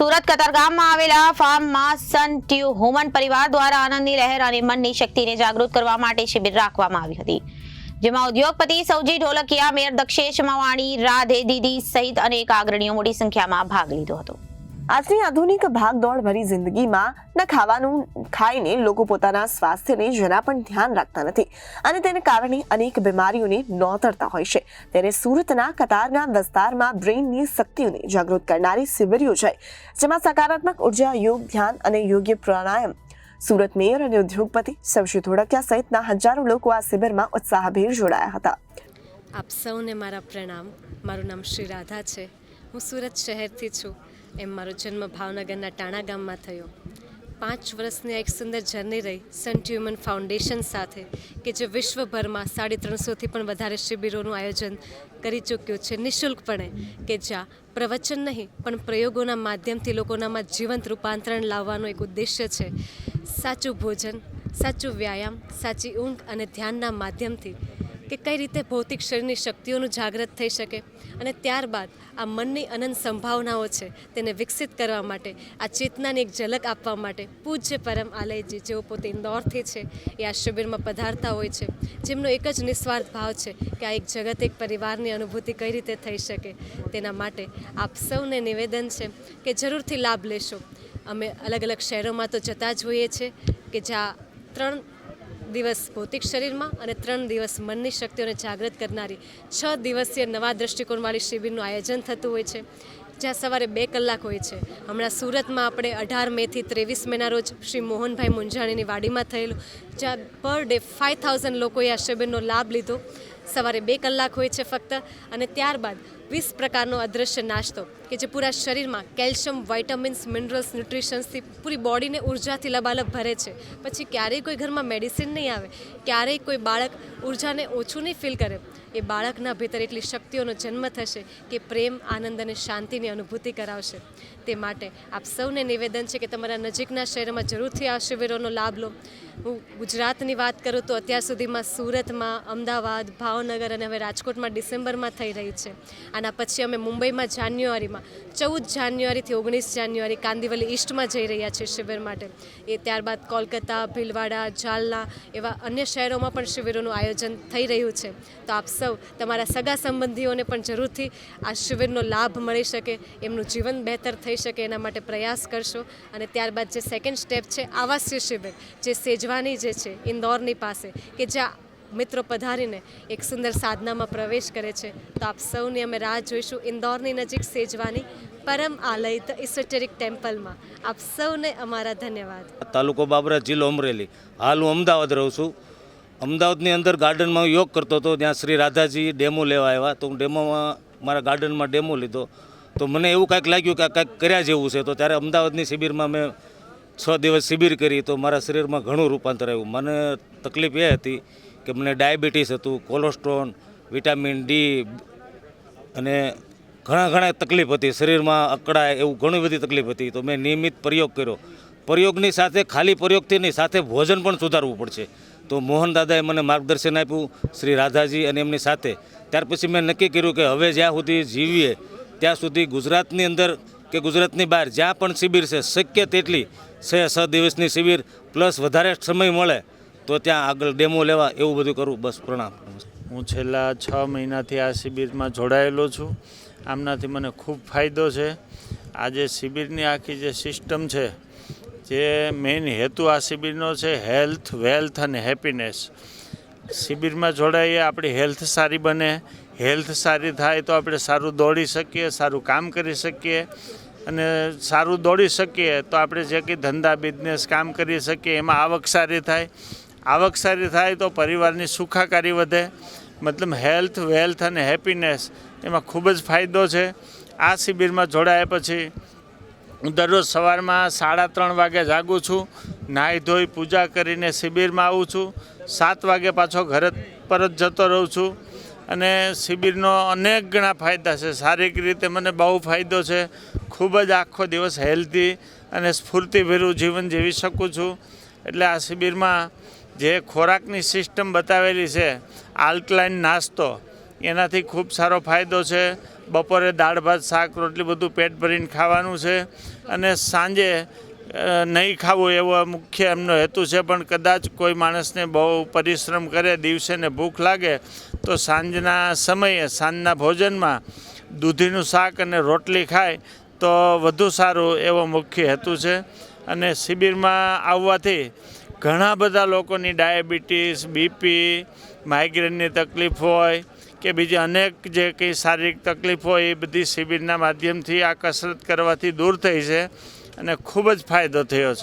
સુરત કતારગામમાં આવેલા ફાર્મમાં સન ટ્યુ હુમન પરિવાર દ્વારા આનંદની લહેર અને મનની શક્તિને જાગૃત કરવા માટે શિબિર રાખવામાં આવી હતી. જેમાં ઉદ્યોગપતિ સૌજી ઢોલકિયા, મેયર દક્ષેશ મવાણી, રાધે દીદી સહિત અનેક અગ્રણીઓ મોટી સંખ્યામાં ભાગ લીધો હતો. આજની આધુનિક ભાગદોડ ભરી જિંદગીમાં ના ખાવાનું ખાઈને લોકો પોતાના સ્વાસ્થ્યને જરા પણ ધ્યાન રાખતા નથી અને તેને કારણે અનેક બીમારીઓને નોતરતા હોય છે. ત્યારે સુરતના કતારના વિસ્તારમાં બ્રેઇનની શક્તિઓને જાગૃત કરનારી શિબિર યોજાઈ જેમાં સકારાત્મક ઊર્જા, યોગ, ધ્યાન અને યોગ્ય પ્રાણાયામ. સુરત મેયર અને ઉદ્યોગપતિ સવજી ધોળકિયા સહિતના હજારો લોકો આ શિબિરમાં ઉત્સાહભેર જોડાયા હતા. આપ સૌને મારા પ્રણામ. મારું નામ શ્રી રાધા છે. હું સુરત શહેરથી છું. એમ મારો જન્મ ભાવનગરના ટાણા ગામમાં થયો. પાંચ વર્ષની એક સુંદર જર્ની રહી સન્ટ હ્યુમન ફાઉન્ડેશન સાથે, કે જે વિશ્વભરમાં સાડી ત્રણસોથી પણ વધારે શિબિરોનું આયોજન કરી ચૂક્યું છે નિઃશુલ્કપણે, કે જ્યાં પ્રવચન નહીં, પણ પ્રયોગોના માધ્યમથી લોકોનામાં જીવંત રૂપાંતરણ લાવવાનો એક ઉદ્દેશ્ય છે. સાચું ભોજન, સાચું વ્યાયામ, સાચી ઊંઘ અને ધ્યાનના માધ્યમથી કે કઈ રીતે ભૌતિક શરીરની શક્તિઓનું જાગૃત થઈ શકે અને ત્યારબાદ આ મનની અનંત સંભાવનાઓ છે તેને વિકસિત કરવા માટે, આ ચેતનાની એક ઝલક આપવા માટે પૂજ્ય પરમ આલયજી જેઓ પોતે ઇન્દોરથી છે, એ આ શિબિરમાં પધારતા હોય છે. જેમનો એક જ નિસ્વાર્થ ભાવ છે કે આ એક જગત એક પરિવારની અનુભૂતિ કઈ રીતે થઈ શકે, તેના માટે આપ સૌને નિવેદન છે કે જરૂરથી લાભ લેશો. અમે અલગ અલગ શહેરોમાં તો જતા જ હોઈએ છીએ કે જ્યાં ત્રણ દિવસ ભૌતિક શરીરમાં અને ત્રણ દિવસ મનની શક્તિઓને જાગૃત કરનારી છ દિવસીય નવા દ્રષ્ટિકોણવાળી શિબિરનું આયોજન થતું હોય છે, જ્યાં સવારે બે કલાક હોય છે. હમણાં સુરતમાં આપણે અઢાર મેથી ત્રેવીસ મેના રોજ શ્રી મોહનભાઈ મુંજાણીની વાડીમાં થયેલું, જ્યાં પર ડે ફાઇવ થાઉઝન્ડ લોકોએ આ શિબિરનો લાભ લીધો. સવારે બે કલાક હોય છે ફક્ત અને ત્યારબાદ વીસ પ્રકારનો અદૃશ્ય નાસ્તો કે જે પૂરા શરીરમાં કેલ્શિયમ, વાઇટામિન્સ, મિનરલ્સ, ન્યુટ્રિશન્સથી પૂરી બોડીને ઉર્જાથી લબાલબ ભરે છે. પછી ક્યારેય કોઈ ઘરમાં મેડિસિન નહીં આવે, ક્યારેય કોઈ બાળક ઉર્જાને ઓછું નહીં ફીલ કરે. એ બાળકના ભીતર એટલી શક્તિઓનો જન્મ થશે કે પ્રેમ, આનંદ અને શાંતિની અનુભૂતિ કરાવશે. તે માટે આપ સૌને નિવેદન છે કે તમારા નજીકના શહેરમાં જરૂરથી આ શિબિરોનો લાભ લો. હું ગુજરાતની વાત કરું તો અત્યાર સુધીમાં સુરતમાં, અમદાવાદ, ભાવનગર અને હવે રાજકોટમાં ડિસેમ્બરમાં થઈ રહી છે. આના પછી અમે મુંબઈમાં જાન્યુઆરીમાં, ચૌદ જાન્યુઆરીથી ઓગણીસ જાન્યુઆરી કાંદિવલી ઈસ્ટમાં જઈ રહ્યા છીએ શિબિર માટે. એ ત્યારબાદ કોલકાતા, ભીલવાડા જાલના એવા અન્ય શહેરોમાં પણ શિબિરોનું આયોજન થઈ રહ્યું છે. તો આપ સૌ તમારા સગા સંબંધીઓને પણ જરૂરથી આ શિબિરનો લાભ મળી શકે, એમનું જીવન બહેતર થઈ શકે એના માટે પ્રયાસ કરશો. અને ત્યારબાદ જે સેકન્ડ સ્ટેપ છે આવાસીય શિબિર, જે સેજવાની જે છે ઇન્દોરની પાસે, કે જ્યાં મિત્રો પધારીને એક સુંદર સાધનામાં પ્રવેશ કરે છે. તો આપ સૌની અમે રાહ જોઈશું ઇન્દોરની નજીક સેજવાની પરમ આલય ઇસોટેરિક ટેમ્પલમાં આપ સૌને અમારા ધન્યવાદ. તાલુકો બાબરા જિલ્લો અમરેલી. હાલ હું અમદાવાદ રહું છું. અમદાવાદની અંદર ગાર્ડનમાં હું યોગ કરતો હતો. ત્યાં શ્રી રાધાજી ડેમો લેવા આવ્યા. તો હું ડેમોમાં, મારા ગાર્ડનમાં ડેમો લીધો. તો મને એવું કાંઈક લાગ્યું કે કાંઈક કર્યા જેવું છે. તો ત્યારે અમદાવાદની શિબિરમાં મેં છ દિવસ શિબિર કરી. તો મારા શરીરમાં ઘણું રૂપાંતર આવ્યું. મને તકલીફ એ હતી કે મને ડાયાબિટીસ હતું, કોલેસ્ટ્રોલ, વિટામિન ડી અને ઘણા ઘણા તકલીફ હતી. શરીરમાં અકળાય એવું ઘણી બધી તકલીફ હતી. તો મેં નિયમિત પ્રયોગ કર્યો. પ્રયોગની સાથે, ખાલી પ્રયોગથી નહીં, સાથે ભોજન પણ સુધારવું પડશે. તો મોહન દાદાએ મને માર્ગદર્શન આપ્યું, શ્રી રાધાજી અને એમની સાથે. ત્યાર પછી મેં નક્કી કર્યું કે હવે જ્યાં સુધી જીવીએ, ત્યાં સુધી ગુજરાતની અંદર કે ગુજરાતની બહાર જ્યાં પણ શિબિર છે, શક્ય તેટલી છ છ દિવસની શિબિર, પ્લસ વધારે સમય મળે તો ત્યાં આગળ ડેમો લેવા એવું બધું કરવું બસ પ્રણામ. હું છેલ્લા છ મહિનાથી આ શિબિરમાં જોડાયેલો છું. આમનાથી મને ખૂબ ફાયદો છે. આજે શિબિરની આખી જે સિસ્ટમ છે, જે મેઇન હેતુ આ શિબિરનો છે હેલ્થ, વેલ્થ અને હેપીનેસ. શિબિરમાં જોડાઈએ, આપણી હેલ્થ સારી બને. હેલ્થ સારી થાય તો આપણે સારું દોડી શકીએ, સારું કામ કરી શકીએ. અને સારું દોડી શકીએ તો આપણે જે કંઈ ધંધા, બિઝનેસ, કામ કરી શકીએ, એમાં આવક સારી થાય. આવક સારી થાય તો પરિવારની સુખાકારી વધે. મતલબ હેલ્થ, વેલ્થ અને હેપીનેસ એમાં ખૂબ જ ફાયદો છે. આ શિબિરમાં જોડાયા પછી હું દરરોજ સવારમાં સાડા ત્રણ વાગે જાગું છું, નાહી ધોઈ પૂજા કરીને શિબિરમાં આવું છું, સાત વાગે પાછો ઘરે પરત જતો રહું છું અને શિબિરનો અનેક ગણા ફાયદા છે. શારીરિક રીતે મને બહુ ફાયદો છે. ખૂબ જ આખો દિવસ હેલ્ધી અને સ્ફૂર્તિભેરું જીવન જીવી શકું છું. એટલે આ શિબિરમાં જે ખોરાકની સિસ્ટમ બતાવેલી છે, આલ્કલાઇન નાસ્તો, એનાથી ખૂબ સારો ફાયદો છે. બપોરે દાળ, ભાત, શાક, રોટલી બધું પેટ ભરીને ખાવાનું છે અને સાંજે નહીં ખાવું એવો મુખ્ય એમનો હેતુ છે, પણ કદાચ કોઈ માણસને બહુ પરિશ્રમ કરે દિવસે ને ભૂખ લાગે, તો સાંજના સમયે, સાંજના ભોજનમાં દૂધીનું શાક અને રોટલી ખાય, તો વધુ સારું એવો મુખ્ય હેતુ છે. અને શિબિરમાં આવવાથી ઘણા બધા લોકોની ડાયાબિટીસ, બીપી, માઇગ્રેનની તકલીફ હોય કે બીજી અનેક જે કંઈ શારીરિક તકલીફ હોય એ બધી શિબિરના માધ્યમથી આ કસરત કરવાથી દૂર થઈ છે અને ખૂબ જ ફાયદો થયો છે.